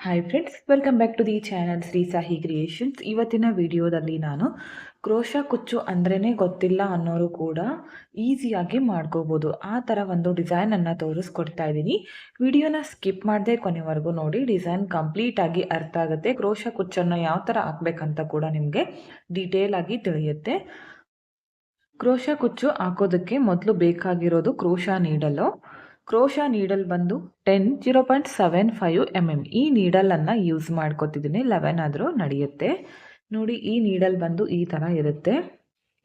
Hi friends welcome back to the channel Shri Sahi creations ಇವತ್ತಿನ ವಿಡಿಯೋದಲ್ಲಿ ನಾನು crochet ಕುಚ್ಚು ಅಂದ್ರೇ ಗೊತ್ತಿಲ್ಲ ಅನ್ನೋರು ಕೂಡ ಈಸಿಯಾಗಿ ಮಾಡ್ಕೋಬೋದು. ಆ ಥರ ಒಂದು ಡಿಸೈನನ್ನು ತೋರಿಸ್ಕೊಡ್ತಾ ಇದ್ದೀನಿ. ವಿಡಿಯೋನ ಸ್ಕಿಪ್ ಮಾಡದೆ ಕೊನೆವರೆಗೂ ನೋಡಿ ಡಿಸೈನ್ ಕಂಪ್ಲೀಟಾಗಿ ಅರ್ಥ ಆಗುತ್ತೆ. ಕ್ರೋಶ ಕುಚ್ಚನ್ನು ಯಾವ ಥರ ಹಾಕ್ಬೇಕಂತ ಕೂಡ ನಿಮಗೆ ಡೀಟೇಲ್ ಆಗಿ ತಿಳಿಯುತ್ತೆ. ಕ್ರೋಶ ಕುಚ್ಚು ಹಾಕೋದಕ್ಕೆ ಮೊದಲು ಬೇಕಾಗಿರೋದು ಕ್ರೋಶ ನೀಡಲು. ಕ್ರೋಶ ನೀಡಲ್ ಬಂದು ten zero point seven five M M ಈ ನೀಡಲನ್ನು ಯೂಸ್ ಮಾಡ್ಕೋತಿದ್ದೀನಿ ಲೆವೆನ್ ಆದರೂ ನಡೆಯುತ್ತೆ. ನೋಡಿ, ಈ ನೀಡಲ್ ಬಂದು ಈ ಥರ ಇರುತ್ತೆ.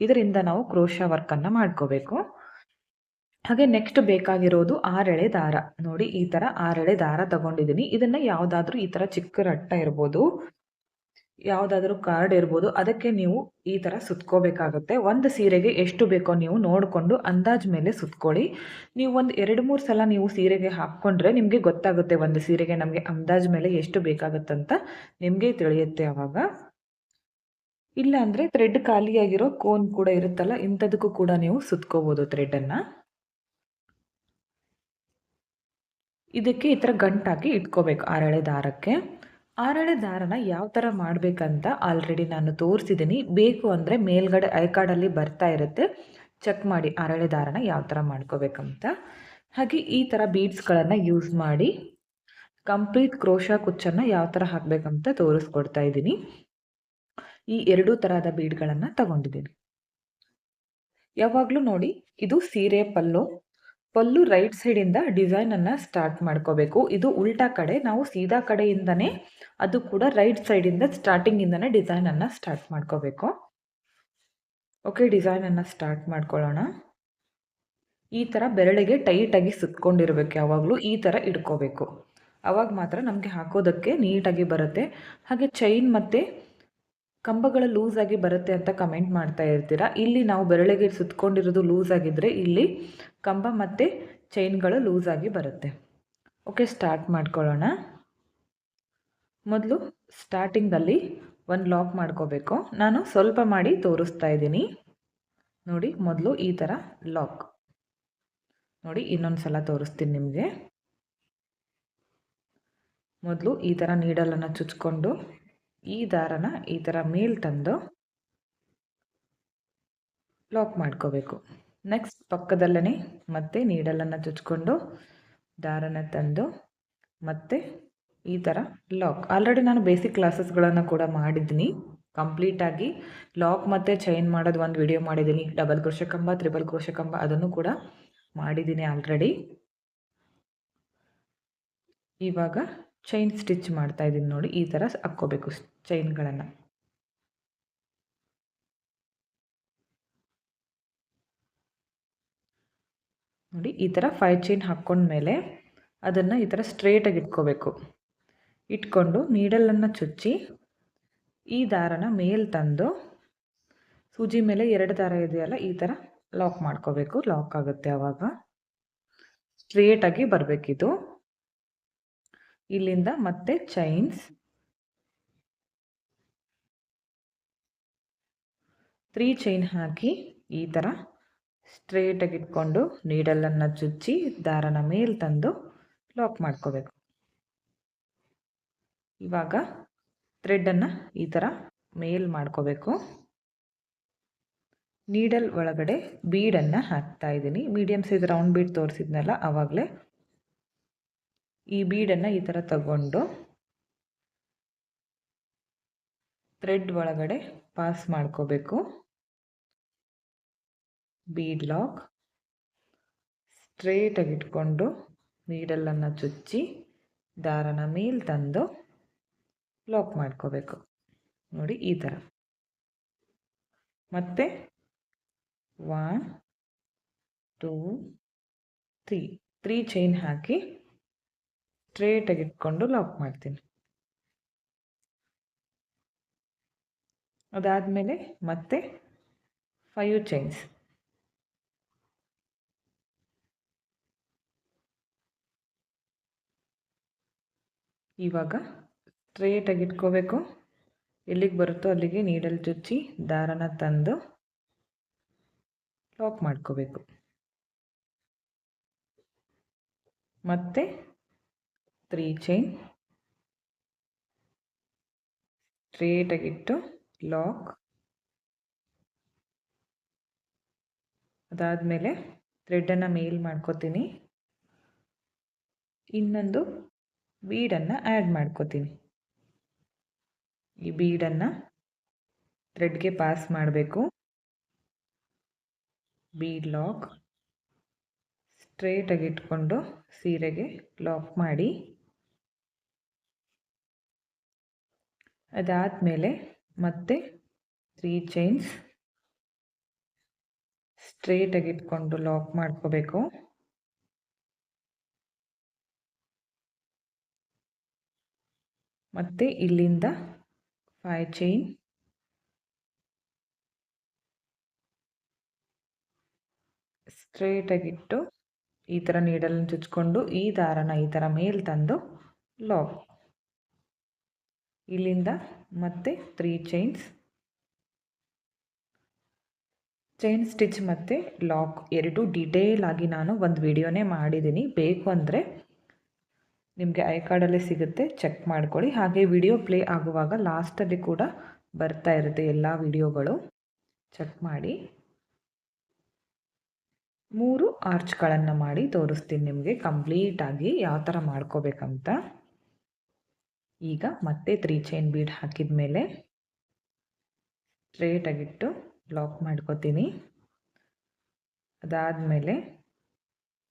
ಇದರಿಂದ ನಾವು ಕ್ರೋಶ ವರ್ಕನ್ನು ಮಾಡ್ಕೋಬೇಕು. ಹಾಗೆ ನೆಕ್ಸ್ಟ್ ಬೇಕಾಗಿರೋದು ಆರೆಳೆ ದಾರ. ನೋಡಿ, ಈ ಥರ ಆರೆಳೆ ದಾರ ತಗೊಂಡಿದ್ದೀನಿ ಇದನ್ನು ಯಾವುದಾದ್ರೂ ಈ ಥರ ಚಿಕ್ಕ ರಟ್ಟ ಇರ್ಬೋದು. ಯಾವುದಾದ್ರೂ ಕಾರ್ಡ್ ಇರ್ಬೋದು, ಅದಕ್ಕೆ ನೀವು ಈ ಥರ ಸುತ್ಕೋಬೇಕಾಗುತ್ತೆ. ಒಂದು ಸೀರೆಗೆ ಎಷ್ಟು ಬೇಕೋ ನೀವು ನೋಡಿಕೊಂಡು ಅಂದಾಜು ಮೇಲೆ ಸುತ್ಕೊಳ್ಳಿ. ನೀವು ಒಂದು ಎರಡು ಮೂರು ಸಲ ನೀವು ಸೀರೆಗೆ ಹಾಕ್ಕೊಂಡ್ರೆ ನಿಮಗೆ ಗೊತ್ತಾಗುತ್ತೆ ಒಂದು ಸೀರೆಗೆ ನಮಗೆ ಅಂದಾಜು ಮೇಲೆ ಎಷ್ಟು ಬೇಕಾಗುತ್ತಂತ ನಿಮಗೆ ತಿಳಿಯುತ್ತೆ ಆವಾಗ ಇಲ್ಲ ಅಂದರೆ ಥ್ರೆಡ್ ಖಾಲಿಯಾಗಿರೋ ಕೋನ್ ಕೂಡ ಇರುತ್ತಲ್ಲ, ಇಂಥದಕ್ಕೂ ಕೂಡ ನೀವು ಸುತ್ಕೋಬೋದು ಥ್ರೆಡನ್ನು ಇದಕ್ಕೆ ಈ ಥರ ಗಂಟಾಕಿ ಇಟ್ಕೋಬೇಕು ಆರಳೆ ದಾರಕ್ಕೆ ಆರಳೆ ದಾರನ ಯಾವ ಥರ ಮಾಡಬೇಕಂತ ಆಲ್ರೆಡಿ ನಾನು ತೋರಿಸಿದ್ದೀನಿ ಬೇಕು ಅಂದರೆ ಮೇಲ್ಗಡೆ ಐ ಕಾರ್ಡಲ್ಲಿ ಬರ್ತಾ ಇರುತ್ತೆ. ಚೆಕ್ ಮಾಡಿ ಆರಳೆ ದಾರನ ಯಾವ ಥರ ಮಾಡ್ಕೋಬೇಕಂತ. ಹಾಗೆ ಈ ಥರ ಬೀಡ್ಸ್ಗಳನ್ನು ಯೂಸ್ ಮಾಡಿ ಕಂಪ್ಲೀಟ್ ಕ್ರೋಶ ಕುಚ್ಚನ್ನು ಯಾವ ಥರ ಹಾಕಬೇಕಂತ ತೋರಿಸ್ಕೊಡ್ತಾ ಇದ್ದೀನಿ. ಈ ಎರಡೂ ಥರದ ಬೀಡ್ಗಳನ್ನು ತಗೊಂಡಿದ್ದೀನಿ. ಯಾವಾಗಲೂ ನೋಡಿ, ಇದು ಸೀರೆ, ಪಲ್ಲು ಪಲ್ಲು ರೈಟ್ ಸೈಡಿಂದ ಡಿಸೈನನ್ನು ಸ್ಟಾರ್ಟ್ ಮಾಡ್ಕೋಬೇಕು. ಇದು ಉಲ್ಟಾ ಕಡೆ, ನಾವು ಸೀದಾ ಕಡೆಯಿಂದನೇ ಅದು ಕೂಡ ರೈಟ್ ಸೈಡಿಂದ ಸ್ಟಾರ್ಟಿಂಗಿಂದನೇ ಡಿಸೈನನ್ನು ಸ್ಟಾರ್ಟ್ ಮಾಡ್ಕೋಬೇಕು. ಓಕೆ ಡಿಸೈನನ್ನು ಸ್ಟಾರ್ಟ್ ಮಾಡ್ಕೊಳ್ಳೋಣ. ಈ ಥರ ಬೆರಳಿಗೆ ಟೈಟಾಗಿ ಸುತ್ಕೊಂಡಿರ್ಬೇಕು ಯಾವಾಗಲೂ, ಈ ಥರ ಇಡ್ಕೋಬೇಕು ಅವಾಗ ಮಾತ್ರ ನಮಗೆ ಹಾಕೋದಕ್ಕೆ ನೀಟಾಗಿ ಬರುತ್ತೆ. ಹಾಗೆ ಚೈನ್ ಮತ್ತು ಕಂಬಗಳ ಲೂಸ್ ಆಗಿ ಬರುತ್ತೆ ಅಂತ ಕಮೆಂಟ್ ಮಾಡ್ತಾ ಇರ್ತೀರಾ? ಇಲ್ಲಿ ನಾವು ಬೆರಳಿಗೆ ಸುತ್ಕೊಂಡಿರೋದು ಲೂಸ್ ಆಗಿದ್ದರೆ ಇಲ್ಲಿ ಕಂಬ ಮತ್ತು ಚೈನ್ಗಳು ಲೂಸ್ ಆಗಿ ಬರುತ್ತೆ. ಓಕೆ ಸ್ಟಾರ್ಟ್ ಮಾಡ್ಕೊಳ್ಳೋಣ. ಮೊದಲು ಸ್ಟಾರ್ಟಿಂಗಲ್ಲಿ ಒಂದು ಲಾಕ್ ಮಾಡ್ಕೋಬೇಕು. ನಾನು ಸ್ವಲ್ಪ ಮಾಡಿ ತೋರಿಸ್ತಾ ಇದ್ದೀನಿ. ನೋಡಿ, ಮೊದಲು ಈ ಥರ ಲಾಕ್ ನೋಡಿ, ಇನ್ನೊಂದು ಸಲ ತೋರಿಸ್ತೀನಿ ನಿಮಗೆ. ಮೊದಲು ಈ ಥರ ನೀಡಲನ್ನು ಚುಚ್ಕೊಂಡು ಈ ದಾರನ ಈ ಥರ ಮೇಲ್ ತಂದು ಲಾಕ್ ಮಾಡ್ಕೋಬೇಕು. ನೆಕ್ಸ್ಟ್ ಪಕ್ಕದಲ್ಲೇ ಮತ್ತೆ ನೀಡಲನ್ನು ಚುಚ್ಕೊಂಡು ದಾರನ ತಂದು ಮತ್ತೆ ಈ ಥರ ಲಾಕ್ ಆಲ್ರೆಡಿ ನಾನು ಬೇಸಿಕ್ ಕ್ಲಾಸಸ್ಗಳನ್ನು ಕೂಡ ಮಾಡಿದ್ದೀನಿ. ಕಂಪ್ಲೀಟಾಗಿ ಲಾಕ್ ಮತ್ತು ಚೈನ್ ಮಾಡೋದು ಒಂದು ವಿಡಿಯೋ ಮಾಡಿದ್ದೀನಿ. ಡಬಲ್ ಕ್ರೋಶ ಕಂಬ ತ್ರಿಬಲ್ ಕ್ರೋಶ ಕಂಬ ಅದನ್ನು ಕೂಡ ಮಾಡಿದ್ದೀನಿ ಆಲ್ರೆಡಿ ಇವಾಗ ಚೈನ್ ಸ್ಟಿಚ್ ಮಾಡ್ತಾ ಇದ್ದೀನಿ ನೋಡಿ, ಈ ಥರ ಹಾಕ್ಕೋಬೇಕು ಚೈನ್ಗಳನ್ನು ನೋಡಿ, ಈ ಥರ ಫೈವ್ ಚೈನ್ ಹಾಕ್ಕೊಂಡ್ಮೇಲೆ ಅದನ್ನು ಈ ಥರ ಸ್ಟ್ರೇಟಾಗಿ ಇಟ್ಕೋಬೇಕು. ಇಟ್ಕೊಂಡು ನೀಡಲನ್ನು ಚುಚ್ಚಿ, ಈ ದಾರನ ಮೇಲೆ ತಂದು, ಸೂಜಿ ಮೇಲೆ ಎರಡು ದಾರ ಇದೆಯಲ್ಲ, ಈ ಥರ ಲಾಕ್ ಮಾಡ್ಕೋಬೇಕು. ಲಾಕ್ ಆಗುತ್ತೆ ಆವಾಗ ಸ್ಟ್ರೇಟಾಗಿ ಬರಬೇಕಿದು. ಇಲ್ಲಿಂದ ಮತ್ತೆ ಚೈನ್ಸ್ ತ್ರೀ ಚೈನ್ ಹಾಕಿ ಈ ಥರ ಸ್ಟ್ರೇಟಾಗಿ ಇಟ್ಕೊಂಡು ನೀಡಲನ್ನು ಚುಚ್ಚಿ ದಾರನ ಮೇಲೆ ತಂದು ಲಾಕ್ ಮಾಡ್ಕೋಬೇಕು. ಇವಾಗ ಥ್ರೆಡ್ಡನ್ನು ಈ ಥರ ಮೇಲ್ ಮಾಡ್ಕೋಬೇಕು. ನೀಡಲ್ ಒಳಗಡೆ ಬೀಡನ್ನು ಹಾಕ್ತಾ ಇದ್ದೀನಿ. ಮೀಡಿಯಮ್ ಸೈಜ್ ರೌಂಡ್ ಬೀಡ್ ತೋರಿಸಿದ್ನಲ್ಲ ಆವಾಗಲೇ ಈ ಬೀಡನ್ನು ಈ ಥರ ತಗೊಂಡು ಥ್ರೆಡ್ ಒಳಗಡೆ ಪಾಸ್ ಮಾಡ್ಕೋಬೇಕು. ಬೀಡ್ ಲಾಕ್ ಸ್ಟ್ರೇಟಾಗಿ ಇಟ್ಕೊಂಡು ನೀಡಲನ್ನು ಚುಚ್ಚಿ ದಾರನ ಮೇಲೆ ತಂದು ಲಾಕ್ ಮಾಡ್ಕೋಬೇಕು. ನೋಡಿ ಈ ಥರ. ಮತ್ತೆ one two three three chain ಹಾಕಿ ಸ್ಟ್ರೇಟಾಗಿ ಇಟ್ಕೊಂಡು ಲಾಕ್ ಮಾಡ್ತೀನಿ. ಅದಾದಮೇಲೆ ಮತ್ತೆ ಫೈವ್ ಚೈನ್ಸ್ ಇವಾಗ ಸ್ಟ್ರೇಟಾಗಿ ಇಟ್ಕೋಬೇಕು. ಎಲ್ಲಿಗೆ ಬರುತ್ತೋ ಅಲ್ಲಿಗೆ ನೀಡಲ್ ಚುಚ್ಚಿ ದಾರನ ತಂದು ಲಾಕ್ ಮಾಡ್ಕೋಬೇಕು. ಮತ್ತು ತ್ರೀ ಚೈನ್. ಸ್ಟ್ರೇಟಾಗಿಟ್ಟು ಲಾಕ್. ಅದಾದಮೇಲೆ ಥ್ರೆಡ್ಡನ್ನು ಮೇಲ್ ಮಾಡ್ಕೋತೀನಿ. ಇನ್ನೊಂದು ಬೀಡನ್ನು ಆ್ಯಡ್ ಮಾಡ್ಕೋತೀನಿ. ಈ ಬೀಡನ್ನು ಥ್ರೆಡ್ಗೆ ಪಾಸ್ ಮಾಡಬೇಕು. ಬೀಡ್ ಲಾಕ್ ಸ್ಟ್ರೇಟಾಗಿ ಇಟ್ಕೊಂಡು ಸೀರೆಗೆ ಲಾಕ್ ಮಾಡಿ. ಅದಾದಮೇಲೆ ಮತ್ತೆ ತ್ರೀ ಚೈನ್ಸ್ ಸ್ಟ್ರೇಟಾಗಿ ಇಟ್ಕೊಂಡು ಲಾಕ್ ಮಾಡ್ಕೋಬೇಕು. ಮತ್ತು ಇಲ್ಲಿಂದ ಫೈ ಚೈನ್ ಸ್ಟ್ರೇಟಾಗಿಟ್ಟು ಈ ಥರ ನೀಡಲನ್ನು ಚುಚ್ಕೊಂಡು ಈ ದಾರನ ಈ ಥರ ಮೇಲೆ ತಂದು ಲಾಕ್ ಇಲ್ಲಿಂದ ಮತ್ತೆ ತ್ರೀ ಚೈನ್ಸ್ ಚೈನ್ ಸ್ಟಿಚ್ ಮತ್ತು ಲಾಕ್ ಎರಡು ಡಿಟೇಲ್ ಆಗಿ ನಾನು ಒಂದು ವಿಡಿಯೋನೇ ಮಾಡಿದ್ದೀನಿ ಬೇಕು ಅಂದರೆ ನಿಮಗೆ ಐ ಕಾರ್ಡಲ್ಲೇ ಸಿಗುತ್ತೆ. ಚೆಕ್ ಮಾಡ್ಕೊಳ್ಳಿ. ಹಾಗೆ ವಿಡಿಯೋ ಪ್ಲೇ ಆಗುವಾಗ ಲಾಸ್ಟಲ್ಲಿ ಕೂಡ ಬರ್ತಾ ಇರುತ್ತೆ ಎಲ್ಲ ವಿಡಿಯೋಗಳು. ಚೆಕ್ ಮಾಡಿ. ಮೂರು ಆರ್ಚ್ಗಳನ್ನು ಮಾಡಿ ತೋರಿಸ್ತೀನಿ ನಿಮಗೆ. ಕಂಪ್ಲೀಟಾಗಿ ಯಾವ ಥರ ಮಾಡ್ಕೋಬೇಕಂತ. ಈಗ ಮತ್ತೆ ತ್ರೀ ಚೈನ್ ಬೀಡ್ ಹಾಕಿದ ಮೇಲೆ ಸ್ಟ್ರೇಟಾಗಿಟ್ಟು ಬ್ಲಾಕ್ ಮಾಡ್ಕೋತೀನಿ. ಅದಾದಮೇಲೆ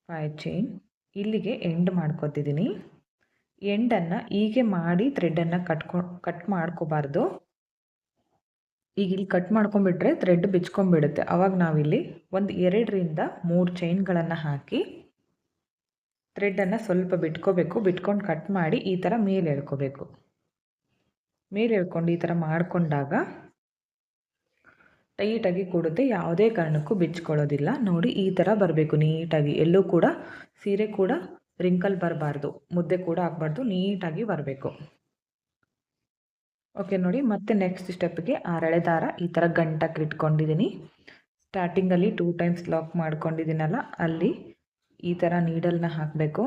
ಫೈವ್ ಚೈನ್ ಇಲ್ಲಿಗೆ ಎಂಡ್ ಮಾಡ್ಕೋತಿದ್ದೀನಿ ಎಂಡನ್ನು ಹೀಗೆ ಮಾಡಿ ಥ್ರೆಡ್ಡನ್ನು ಕಟ್ಕೊ ಕಟ್ ಮಾಡ್ಕೋಬಾರ್ದು. ಈಗ ಇಲ್ಲಿ ಕಟ್ ಮಾಡ್ಕೊಂಬಿಟ್ರೆ ಥ್ರೆಡ್ ಬಿಚ್ಕೊಂಬಿಡುತ್ತೆ ಅವಾಗ ನಾವಿಲ್ಲಿ ಒಂದು ಎರಡರಿಂದ ಮೂರು ಚೈನ್ಗಳನ್ನು ಹಾಕಿ ಥ್ರೆಡ್ಡನ್ನು ಸ್ವಲ್ಪ ಬಿಟ್ಕೋಬೇಕು. ಬಿಟ್ಕೊಂಡು ಕಟ್ ಮಾಡಿ ಈ ಥರ ಮೇಲೆ ಎಳ್ಕೋಬೇಕು. ಮೇಲೆ ಎಳ್ಕೊಂಡು ಈ ಥರ ಮಾಡಿಕೊಂಡಾಗ ಟೈಟಾಗಿ ಕೊಡುತ್ತೆ. ಯಾವುದೇ ಕಾರಣಕ್ಕೂ ಬಿಚ್ಕೊಳ್ಳೋದಿಲ್ಲ. ನೋಡಿ ಈ ಥರ ಬರಬೇಕು ನೀಟಾಗಿ. ಎಲ್ಲೂ ಕೂಡ, ಸೀರೆ ಕೂಡ ರಿಂಕಲ್ ಬರಬಾರ್ದು. ಮುದ್ದೆ ಕೂಡ ಆಗಬಾರ್ದು. ನೀಟಾಗಿ ಬರಬೇಕು. ಓಕೆ ನೋಡಿ ಮತ್ತೆ ನೆಕ್ಸ್ಟ್ ಸ್ಟೆಪ್ಗೆ ಆರಳೆ ದಾರ. ಈ ಥರ ಗಂಟಕ್ಕೆ ಇಟ್ಕೊಂಡಿದ್ದೀನಿ ಸ್ಟಾರ್ಟಿಂಗಲ್ಲಿ ಟೂ ಟೈಮ್ಸ್ ಲಾಕ್ ಮಾಡ್ಕೊಂಡಿದ್ದೀನಲ್ಲ ಅಲ್ಲಿ ಈ ಥರ ನೀಡಲ್ನ ಹಾಕಬೇಕು.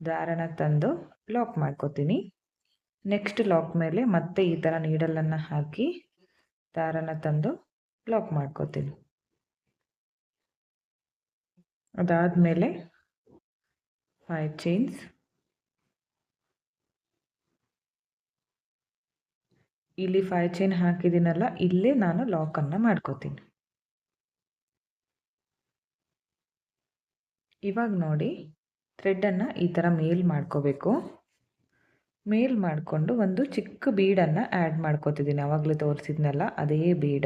ದಾರನ ತಂದು ಲಾಕ್ ಮಾಡ್ಕೋತೀನಿ. ನೆಕ್ಸ್ಟ್ ಲಾಕ್ ಮೇಲೆ ಮತ್ತೆ ಈ ಥರ ನೀಡಲನ್ನು ಹಾಕಿ ದಾರನ ತಂದು ಲಾಕ್ ಮಾಡ್ಕೋತೀನಿ. ಅದಾದಮೇಲೆ ಫೈವ್ ಚೈನ್ಸ್ ಇಲ್ಲಿ ಫೈವ್ ಚೈನ್ ಹಾಕಿದ್ದೀನಲ್ಲ, ಇಲ್ಲೇ ನಾನು ಲಾಕನ್ನು ಮಾಡ್ಕೋತೀನಿ. ಇವಾಗ ನೋಡಿ ಥ್ರೆಡ್ಡನ್ನು ಈ ಥರ ಮೇಲ್ ಮಾಡ್ಕೋಬೇಕು. ಮೇಲ್ ಮಾಡಿಕೊಂಡು ಒಂದು ಚಿಕ್ಕ ಬೀಡನ್ನು ಆ್ಯಡ್ ಮಾಡ್ಕೋತಿದ್ದೀನಿ. ಆವಾಗಲೇ ತೋರಿಸಿದ್ನಲ್ಲ, ಅದೇ ಬೀಡ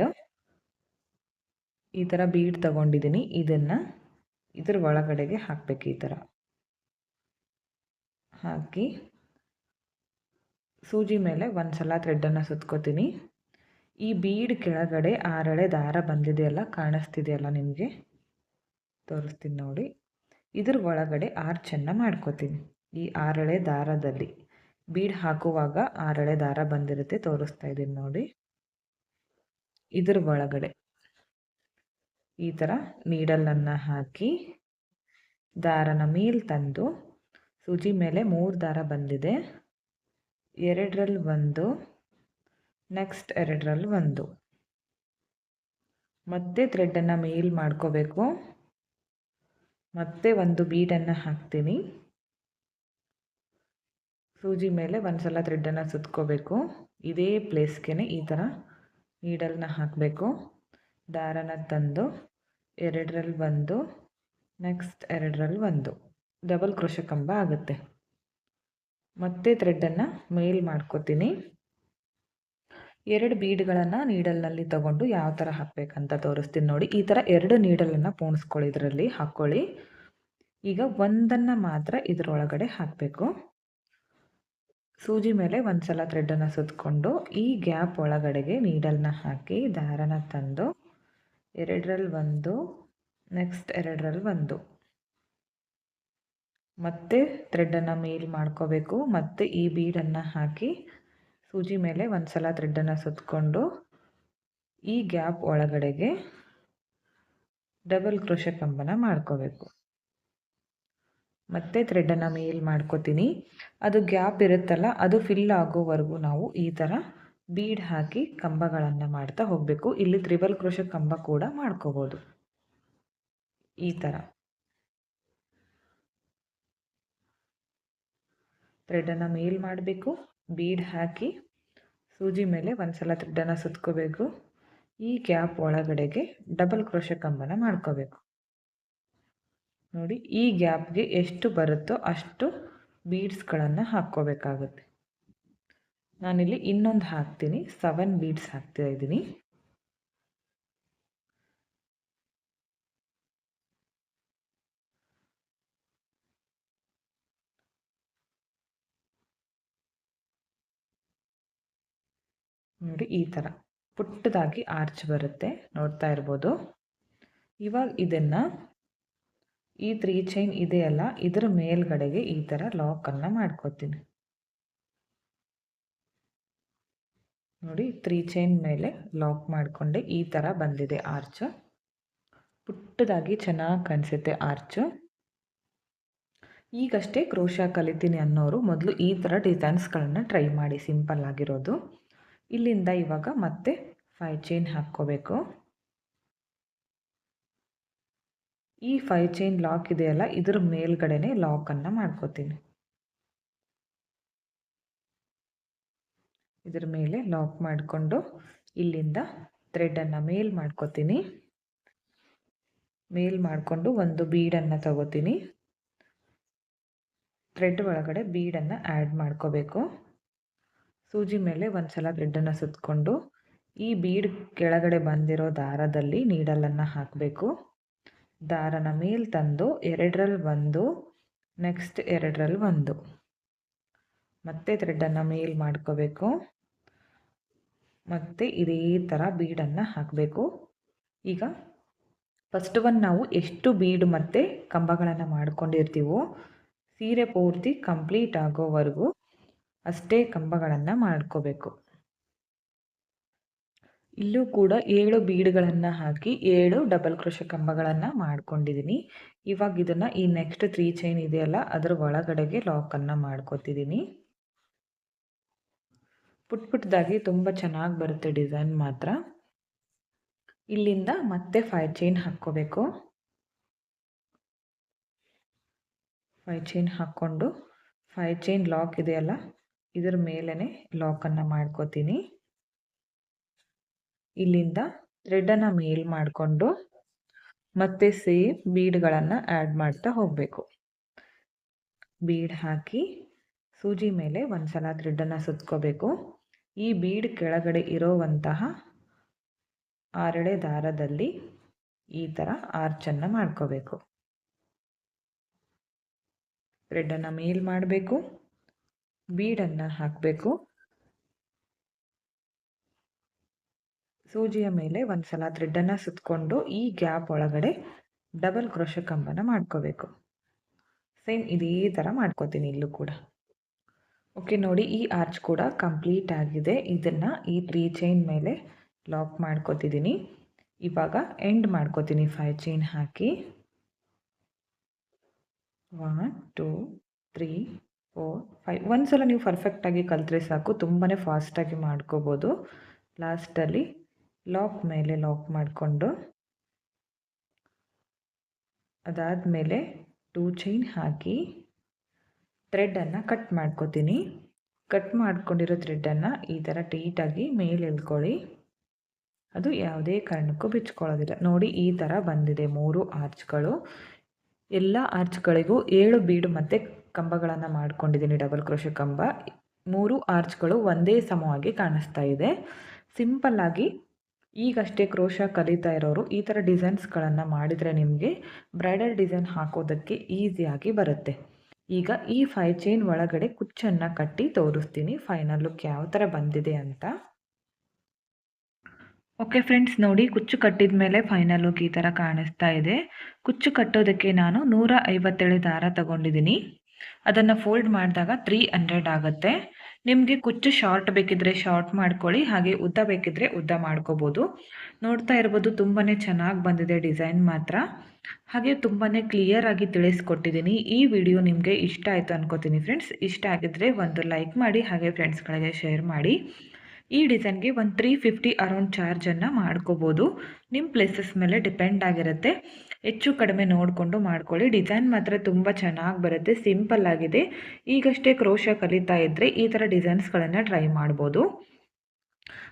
ಈ ಥರ ಬೀಡ್ ತಗೊಂಡಿದ್ದೀನಿ. ಇದನ್ನು ಇದ್ರ ಒಳಗಡೆಗೆ ಹಾಕಬೇಕು ಈ ಥರ ಹಾಕಿ ಸೂಜಿ ಮೇಲೆ ಒಂದು ಸಲ ಥ್ರೆಡ್ಡನ್ನು ಸುತ್ಕೋತೀನಿ. ಈ ಬೀಡ್ ಕೆಳಗಡೆ ಆರಳೆ ದಾರ ಬಂದಿದೆಯಲ್ಲ, ಕಾಣಿಸ್ತಿದೆಯಲ್ಲ ನಿಮಗೆ? ತೋರಿಸ್ತೀನಿ ನೋಡಿ. ಇದ್ರ ಒಳಗಡೆ ಆರ್ಚನ್ನು ಮಾಡ್ಕೋತೀನಿ. ಈ ಆರಳೆ ದಾರದಲ್ಲಿ ಬೀಡ್ ಹಾಕುವಾಗ ಆರಳೆ ದಾರ ಬಂದಿರುತ್ತೆ, ತೋರಿಸ್ತಾ ಇದ್ದೀನಿ ನೋಡಿ. ಇದ್ರ ಒಳಗಡೆ ಈ ಥರ ನೀಡಲನ್ನು ಹಾಕಿ ದಾರನ ಮೇಲ್ ತಂದು ಸೂಜಿ ಮೇಲೆ ಮೂರು ದಾರ ಬಂದಿದೆ. ಎರಡರಲ್ಲಿ ಒಂದು, ನೆಕ್ಸ್ಟ್ ಎರಡರಲ್ಲಿ ಒಂದು. ಮತ್ತೆ ಥ್ರೆಡ್ಡನ್ನು ಮೇಲ್ ಮಾಡ್ಕೋಬೇಕು. ಮತ್ತೆ ಒಂದು ಬೀಡನ್ನು ಹಾಕ್ತೀನಿ. ಸೂಜಿ ಮೇಲೆ ಒಂದು ಸಲ ಥ್ರೆಡ್ಡನ್ನು ಸುತ್ಕೋಬೇಕು. ಇದೇ ಪ್ಲೇಸ್ಗೆ ಈ ಥರ ನೀಡಲ್ನ ಹಾಕಬೇಕು. ದಾರನ ತಂದು ಎರಡರಲ್ಲಿ ಒಂದು, ನೆಕ್ಸ್ಟ್ ಎರಡರಲ್ಲಿ ಒಂದು. ಡಬಲ್ ಕ್ರೋಶ ಕಂಬ ಆಗುತ್ತೆ. ಮತ್ತೆ ಥ್ರೆಡ್ಡನ್ನು ಮೇಲ್ ಮಾಡ್ಕೋತೀನಿ. ಎರಡು ಬೀಡ್ಗಳನ್ನು ನೀಡಲ್ನಲ್ಲಿ ತಗೊಂಡು ಯಾವ ಥರ ಹಾಕಬೇಕಂತ ತೋರಿಸ್ತೀನಿ ನೋಡಿ. ಈ ಥರ ಎರಡು ನೀಡಲನ್ನು ಪೋಣಿಸ್ಕೊಳ್ಳಿ ಇದರಲ್ಲಿ, ಹಾಕ್ಕೊಳ್ಳಿ. ಈಗ ಒಂದನ್ನು ಮಾತ್ರ ಇದರೊಳಗಡೆ ಹಾಕಬೇಕು. ಸೂಜಿ ಮೇಲೆ ಒಂದು ಸಲ ಥ್ರೆಡ್ಡನ್ನು ಸುತ್ತಕೊಂಡು ಈ ಗ್ಯಾಪ್ ಒಳಗಡೆಗೆ ನೀಡಲ್ನ ಹಾಕಿ ದಾರನ ತಂದು ಎರಡರಲ್ಲಿ ಒಂದು ನೆಕ್ಸ್ಟ್ ಎರಡರಲ್ಲಿ ಒಂದು. ಮತ್ತೆ ಥ್ರೆಡ್ಡನ್ನು ಮೇಲ್ ಮಾಡ್ಕೋಬೇಕು. ಮತ್ತು ಈ ಬೀಡನ್ನು ಹಾಕಿ ಸೂಜಿ ಮೇಲೆ ಒಂದು ಸಲ ಥ್ರೆಡ್ಡನ್ನು ಸುತ್ತಕೊಂಡು ಈ ಗ್ಯಾಪ್ ಒಳಗಡೆಗೆ ಡಬಲ್ ಕ್ರೋಶ ಕಂಬನ ಮಾಡ್ಕೋಬೇಕು. ಮತ್ತೆ ಥ್ರೆಡ್ಡನ್ನು ಮೇಲ್ ಮಾಡ್ಕೋತೀನಿ. ಅದು ಗ್ಯಾಪ್ ಇರುತ್ತಲ್ಲ, ಅದು ಫಿಲ್ ಆಗೋವರೆಗೂ ನಾವು ಈ ಥರ ಬೀಡ್ ಹಾಕಿ ಕಂಬಗಳನ್ನು ಮಾಡ್ತಾ ಹೋಗಬೇಕು. ಇಲ್ಲಿ ತ್ರಿಬಲ್ ಕ್ರೋಶ ಕಂಬ ಕೂಡ ಮಾಡ್ಕೋಬೋದು. ಈ ಥರ ಥ್ರೆಡನ್ನು ಮೇಲ್ ಮಾಡಬೇಕು. ಬೀಡ್ ಹಾಕಿ ಸೂಜಿ ಮೇಲೆ ಒಂದು ಸಲ ಸುತ್ಕೋಬೇಕು. ಈ ಗ್ಯಾಪ್ ಒಳಗಡೆಗೆ ಡಬಲ್ ಕ್ರೋಶ ಕಂಬನ ಮಾಡ್ಕೋಬೇಕು. ನೋಡಿ, ಈ ಗ್ಯಾಪ್ಗೆ ಎಷ್ಟು ಬರುತ್ತೋ ಅಷ್ಟು ಬೀಡ್ಸ್ಗಳನ್ನು ಹಾಕ್ಕೋಬೇಕಾಗುತ್ತೆ. ನಾನಿಲ್ಲಿ ಇನ್ನೊಂದು ಹಾಕ್ತೀನಿ. ಸೆವೆನ್ ಬೀಡ್ಸ್ ಹಾಕ್ತಾ ಇದ್ದೀನಿ. ನೋಡಿ, ಈ ಥರ ಪುಟ್ಟದಾಗಿ ಆರ್ಚ್ ಬರುತ್ತೆ. ನೋಡ್ತಾ ಇರ್ಬೋದು. ಇವಾಗ ಇದನ್ನು ಈ ತ್ರೀ ಚೈನ್ ಇದೆಯಲ್ಲ ಇದರ ಮೇಲ್ಗಡೆಗೆ ಈ ಥರ ಲಾಕನ್ನು ಮಾಡ್ಕೋತೀನಿ. ನೋಡಿ ತ್ರೀ ಚೈನ್ ಮೇಲೆ ಲಾಕ್ ಮಾಡಿಕೊಂಡೆ ಈ ಥರ ಬಂದಿದೆ ಆರ್ಚ್ ಪುಟ್ಟದಾಗಿ ಚೆನ್ನಾಗಿ ಕಾಣಿಸುತ್ತೆ ಆರ್ಚ್ ಈಗಷ್ಟೇ ಕ್ರೋಶ ಕಲಿತೀನಿ ಅನ್ನೋರು ಮೊದಲು ಈ ಥರ ಡಿಸೈನ್ಸ್ಗಳನ್ನ ಟ್ರೈ ಮಾಡಿ ಸಿಂಪಲ್ ಆಗಿರೋದು. ಇಲ್ಲಿಂದ ಇವಾಗ ಮತ್ತೆ ಫೈ ಚೈನ್ ಹಾಕ್ಕೋಬೇಕು. ಈ ಫೈ ಚೈನ್ ಲಾಕ್ ಇದೆಯಲ್ಲ, ಇದ್ರ ಮೇಲ್ಗಡೆನೆ ಲಾಕನ್ನು ಮಾಡ್ಕೋತೀನಿ. ಇದ್ರ ಮೇಲೆ ಲಾಕ್ ಮಾಡಿಕೊಂಡು ಇಲ್ಲಿಂದ ಥ್ರೆಡನ್ನು ಮೇಲ್ ಮಾಡ್ಕೋತೀನಿ. ಮೇಲ್ ಮಾಡಿಕೊಂಡು ಒಂದು ಬೀಡನ್ನು ತಗೋತೀನಿ. ಥ್ರೆಡ್ ಒಳಗಡೆ ಬೀಡನ್ನು ಆ್ಯಡ್ ಮಾಡ್ಕೋಬೇಕು. ಸೂಜಿ ಮೇಲೆ ಒಂದು ಸಲ ಬ್ರೆಡ್ಡನ್ನು ಸುತ್ತಕೊಂಡು ಈ ಬೀಡ್ ಕೆಳಗಡೆ ಬಂದಿರೋ ದಾರದಲ್ಲಿ ನೀಡಲನ್ನು ಹಾಕಬೇಕು. ದಾರನ ಮೇಲೆ ತಂದು ಎರಡರಲ್ಲಿ ಒಂದು, ನೆಕ್ಸ್ಟ್ ಎರಡರಲ್ಲಿ ಒಂದು. ಮತ್ತೆ ಥ್ರೆಡ್ಡನ್ನು ಮೇಲ್ ಮಾಡ್ಕೋಬೇಕು. ಮತ್ತು ಇದೇ ಥರ ಬೀಡನ್ನು ಹಾಕಬೇಕು. ಈಗ ಫಸ್ಟ್ ಒನ್ ನಾವು ಎಷ್ಟು ಬೀಡ್ ಮತ್ತು ಕಂಬಗಳನ್ನು ಮಾಡ್ಕೊಂಡಿರ್ತೀವೋ, ಸೀರೆ ಪೂರ್ತಿ ಕಂಪ್ಲೀಟ್ ಆಗೋವರೆಗೂ ಅಷ್ಟೇ ಕಂಬಗಳನ್ನು ಮಾಡ್ಕೋಬೇಕು. ಇಲ್ಲೂ ಕೂಡ ಏಳು ಬೀಡ್ಗಳನ್ನು ಹಾಕಿ ಏಳು ಡಬಲ್ ಕ್ರೋಶ ಕಂಬಗಳನ್ನು ಮಾಡ್ಕೊಂಡಿದ್ದೀನಿ ಇವಾಗ ಇದನ್ನು ಈ ನೆಕ್ಸ್ಟ್ ತ್ರೀ ಚೈನ್ ಇದೆಯಲ್ಲ ಅದರ ಒಳಗಡೆಗೆ ಲಾಕನ್ನು ಮಾಡ್ಕೋತಿದ್ದೀನಿ ಪುಟ್ ಪುಟ್ಟದಾಗಿ ತುಂಬ ಚೆನ್ನಾಗಿ ಬರುತ್ತೆ ಡಿಸೈನ್ ಮಾತ್ರ. ಇಲ್ಲಿಂದ ಮತ್ತೆ ಫೈವ್ ಚೈನ್ ಹಾಕ್ಕೋಬೇಕು. ಫೈವ್ ಚೈನ್ ಹಾಕ್ಕೊಂಡು ಫೈವ್ ಚೈನ್ ಲಾಕ್ ಇದೆಯಲ್ಲ ಇದರ ಮೇಲೇ ಲಾಕನ್ನು ಮಾಡ್ಕೋತೀನಿ. ಇಲ್ಲಿಂದ ಥ್ರೆಡನ್ನು ಮೇಲ್ ಮಾಡಿಕೊಂಡು ಮತ್ತೆ ಸೇಮ್ ಬೀಡ್ಗಳನ್ನು ಆ್ಯಡ್ ಮಾಡ್ತಾ ಹೋಗಬೇಕು. ಬೀಡ್ ಹಾಕಿ ಸೂಜಿ ಮೇಲೆ ಒಂದು ಸಲ ಥ್ರೆಡನ್ನು ಸುತ್ಕೋಬೇಕು. ಈ ಬೀಡ್ ಕೆಳಗಡೆ ಇರೋವಂತಹ ಆರಳೆ ದಾರದಲ್ಲಿ ಈ ಥರ ಆರ್ಚನ್ನು ಮಾಡ್ಕೋಬೇಕು. ಥ್ರೆಡನ್ನು ಮೇಲ್ ಮಾಡಬೇಕು. ಬೀಡನ್ನು ಹಾಕಬೇಕು. ಸೂಜಿಯ ಮೇಲೆ ಒಂದು ಸಲ ಥ್ರೆಡ್ಡನ್ನು ಸುತ್ತಕೊಂಡು ಈ ಗ್ಯಾಪ್ ಒಳಗಡೆ ಡಬಲ್ ಕ್ರೋಶ ಕಂಬನ ಮಾಡ್ಕೋಬೇಕು. ಸೇಮ್ ಇದೇ ಥರ ಮಾಡ್ಕೋತೀನಿ ಇಲ್ಲೂ ಕೂಡ. ಓಕೆ, ನೋಡಿ ಈ ಆರ್ಚ್ ಕೂಡ ಕಂಪ್ಲೀಟ್ ಆಗಿದೆ. ಇದನ್ನು ಈ ತ್ರೀ ಚೈನ್ ಮೇಲೆ ಲಾಕ್ ಮಾಡ್ಕೋತಿದ್ದೀನಿ. ಇವಾಗ ಎಂಡ್ ಮಾಡ್ಕೋತೀನಿ ಫೈವ್ ಚೈನ್ ಹಾಕಿ. One, two, three four five ಒಂದು ಸಲ ನೀವು ಪರ್ಫೆಕ್ಟಾಗಿ ಕಲಿತ್ರೆ ಸಾಕು. ತುಂಬಾ ಫಾಸ್ಟಾಗಿ ಮಾಡ್ಕೋಬೋದು. ಲಾಸ್ಟಲ್ಲಿ ಲಾಕ್ ಮೇಲೆ ಲಾಕ್ ಮಾಡಿಕೊಂಡು ಅದಾದಮೇಲೆ ಟೂ ಚೈನ್ ಹಾಕಿ ಥ್ರೆಡ್ಡನ್ನು ಕಟ್ ಮಾಡ್ಕೋತೀನಿ. ಕಟ್ ಮಾಡ್ಕೊಂಡಿರೋ ಥ್ರೆಡ್ಡನ್ನು ಈ ಥರ ಟೀಟಾಗಿ ಮೇಲೆ ಎಳ್ಕೊಳ್ಳಿ. ಅದು ಯಾವುದೇ ಕಾರಣಕ್ಕೂ ಬಿಚ್ಕೊಳ್ಳೋದಿಲ್ಲ. ನೋಡಿ, ಈ ಥರ ಬಂದಿದೆ. ಮೂರು ಆರ್ಚ್ಗಳು ಎಲ್ಲ ಆರ್ಚ್ಗಳಿಗೂ ಏಳು ಬೀಡು ಮತ್ತು ಕಂಬಗಳನ್ನು ಮಾಡ್ಕೊಂಡಿದ್ದೀನಿ ಡಬಲ್ ಕ್ರೋಶ ಕಂಬ. ಮೂರು ಆರ್ಚ್ಗಳು ಒಂದೇ ಸಮವಾಗಿ ಕಾಣಿಸ್ತಾ ಇದೆ. ಸಿಂಪಲ್ಲಾಗಿ ಈಗಷ್ಟೇ ಕ್ರೋಶ ಕಲಿತಾ ಇರೋರು ಈ ಥರ ಡಿಸೈನ್ಸ್ಗಳನ್ನು ಮಾಡಿದರೆ ನಿಮಗೆ ಬ್ರೈಡಲ್ ಡಿಸೈನ್ ಹಾಕೋದಕ್ಕೆ ಈಸಿಯಾಗಿ ಬರುತ್ತೆ. ಈಗ ಈ ಫೈ ಚೈನ್ ಒಳಗಡೆ ಕುಚ್ಚನ್ನು ಕಟ್ಟಿ ತೋರಿಸ್ತೀನಿ ಫೈನಲ್ ಲುಕ್ ಯಾವ ಥರ ಬಂದಿದೆ ಅಂತ. ಓಕೆ ಫ್ರೆಂಡ್ಸ್ ನೋಡಿ ಕುಚ್ಚು ಕಟ್ಟಿದ ಮೇಲೆ ಫೈನಲ್ ಲುಕ್ ಈ ಥರ ಕಾಣಿಸ್ತಾ ಇದೆ. ಕುಚ್ಚು ಕಟ್ಟೋದಕ್ಕೆ ನಾನು ನೂರ ಐವತ್ತೇಳು ದಾರ ತಗೊಂಡಿದ್ದೀನಿ. ಅದನ್ನು ಫೋಲ್ಡ್ ಮಾಡಿದಾಗ ತ್ರೀ ಹಂಡ್ರೆಡ್ ಆಗುತ್ತೆ. ನಿಮಗೆ ಕುಚ್ಚು ಶಾರ್ಟ್ ಬೇಕಿದ್ರೆ ಶಾರ್ಟ್ ಮಾಡ್ಕೊಳ್ಳಿ, ಹಾಗೆ ಉದ್ದ ಬೇಕಿದ್ರೆ ಉದ್ದ ಮಾಡ್ಕೋಬೋದು. ನೋಡ್ತಾ ಇರ್ಬೋದು ತುಂಬಾ ಚೆನ್ನಾಗಿ ಬಂದಿದೆ ಡಿಸೈನ್ ಮಾತ್ರ. ಹಾಗೆ ತುಂಬಾ ಕ್ಲಿಯರ್ ಆಗಿ ತಿಳಿಸ್ಕೊಟ್ಟಿದ್ದೀನಿ ಈ ವಿಡಿಯೋ ನಿಮಗೆ ಇಷ್ಟ ಆಯಿತು ಅನ್ಕೋತೀನಿ ಫ್ರೆಂಡ್ಸ್ ಇಷ್ಟ ಆಗಿದ್ರೆ ಒಂದು ಲೈಕ್ ಮಾಡಿ, ಹಾಗೆ ಫ್ರೆಂಡ್ಸ್ಗಳಿಗೆ ಶೇರ್ ಮಾಡಿ. ಈ ಡಿಸೈನ್ಗೆ ಒಂದು ತ್ರೀ ಫಿಫ್ಟಿ ಅರೌಂಡ್ ಚಾರ್ಜನ್ನು ಮಾಡ್ಕೋಬೋದು. ನಿಮ್ಮ ಪ್ಲೇಸಸ್ ಮೇಲೆ ಡಿಪೆಂಡ್ ಆಗಿರುತ್ತೆ. ಹೆಚ್ಚು ಕಡಿಮೆ ನೋಡಿಕೊಂಡು ಮಾಡ್ಕೊಳ್ಳಿ. ಡಿಸೈನ್ ಮಾತ್ರ ತುಂಬ ಚೆನ್ನಾಗಿ ಬರುತ್ತೆ, ಸಿಂಪಲ್ ಆಗಿದೆ. ಈಗಷ್ಟೇ ಕ್ರೋಶ ಕಲಿತಾ ಇದ್ದರೆ ಈ ಥರ ಡಿಸೈನ್ಸ್ಗಳನ್ನು ಟ್ರೈ ಮಾಡ್ಬೋದು.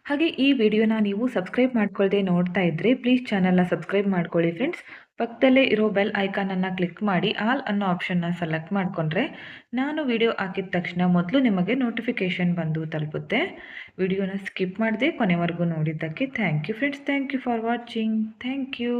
ಹಾಗೆ ಈ ವಿಡಿಯೋನ ನೀವು ಸಬ್ಸ್ಕ್ರೈಬ್ ಮಾಡ್ಕೊಳ್ಳದೆ ನೋಡ್ತಾ ಇದ್ದರೆ ಪ್ಲೀಸ್ ಚಾನಲ್ನ ಸಬ್ಸ್ಕ್ರೈಬ್ ಮಾಡ್ಕೊಳ್ಳಿ ಫ್ರೆಂಡ್ಸ್. ಪಕ್ಕದಲ್ಲೇ ಇರೋ ಬೆಲ್ ಐಕಾನನ್ನು ಕ್ಲಿಕ್ ಮಾಡಿ, ಆಲ್ ಅನ್ನೋ ಆಪ್ಷನ್ನ ಸೆಲೆಕ್ಟ್ ಮಾಡಿಕೊಂಡ್ರೆ ನಾನು ವಿಡಿಯೋ ಹಾಕಿದ ತಕ್ಷಣ ಮೊದಲು ನಿಮಗೆ ನೋಟಿಫಿಕೇಷನ್ ಬಂದು ತಲುಪುತ್ತೆ. ವಿಡಿಯೋನ ಸ್ಕಿಪ್ ಮಾಡದೆ ಕೊನೆವರೆಗೂ ನೋಡಿದ್ದಕ್ಕೆ thank you friends. Thank you for watching. Thank you.